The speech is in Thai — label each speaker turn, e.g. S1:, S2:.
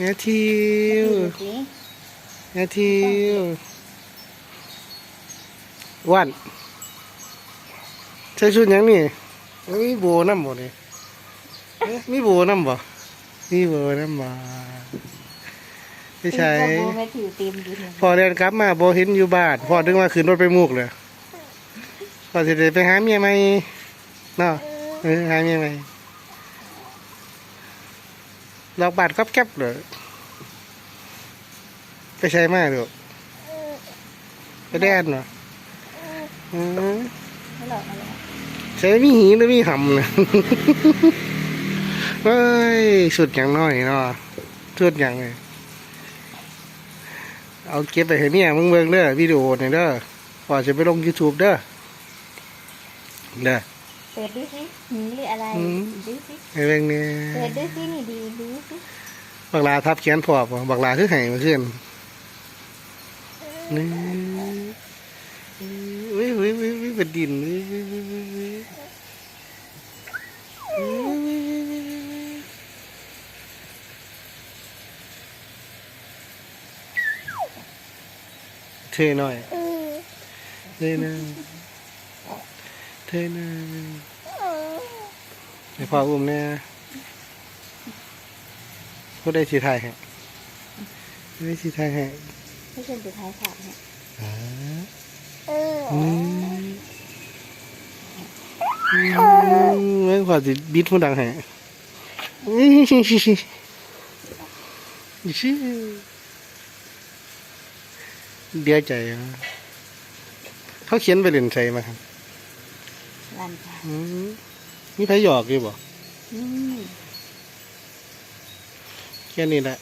S1: แม่ทิว
S2: ดูสิ
S1: แม่ทิวอ้วันใช้ชุดหยังนี่มีโบน้ำบ่นี่เอ๊ะมีโบน้ำบ่มีโบน้ำบ่ไม่ใช่
S2: ตีนกับโบแม่ถือเต็มอยู่เนี่ย
S1: พอเดินกลับมาโบเห็นอยู่บ้านพอดึงมาขึ้นรถไปมุกเลยพอจะได้ไปหาเมียไหมเนาะเออหาเมียไหม ลอกบาดกับแก๊บเลยไปใช้มากเดูไปแดนเนาะอืม
S2: ไม่หรอกอะไร
S1: ใช้มีหีหรือมีหำนะเฮ้ยสุดอย่างน้อยเนาะสุดอย่างเลยเอาเก็บไปให้เมียมึงเบิ่งเด้อวิดีโอนี่ยเด้อพอจะไปลง YouTube เด้อเด้อ
S2: ปิดดูสิหืมหรืออะไร
S1: อืม
S2: ดูสิ
S1: ให้เบิ่งเนี่ย
S2: เปิดดูสินี่ดีดูสิ
S1: บักลาทับเขียนพอบ่บักลาคือไห้มาขึ้นนี่วิววิววิววิวเป็นดินวิววิววิววิววิวเทหน่อยเทหน่อยเทหน่อย ให้พ่ออุ้มเนี่ยพูดได้สีไทยฮะพูดได้สีไทยฮะ
S2: ให้ฉันสุดท้ายขาดเนี่ย
S1: อ่า
S2: เออ
S1: อืมอืมไม่ขอสิบิดพูดดังฮะอื้อชิชิชิชิเดียวใจอะเขาเขียนไปเล่นใส่มาครับ
S2: ลันค่ะ
S1: อื มมีไผหยอกอยู่บ่แค่นี้แหละ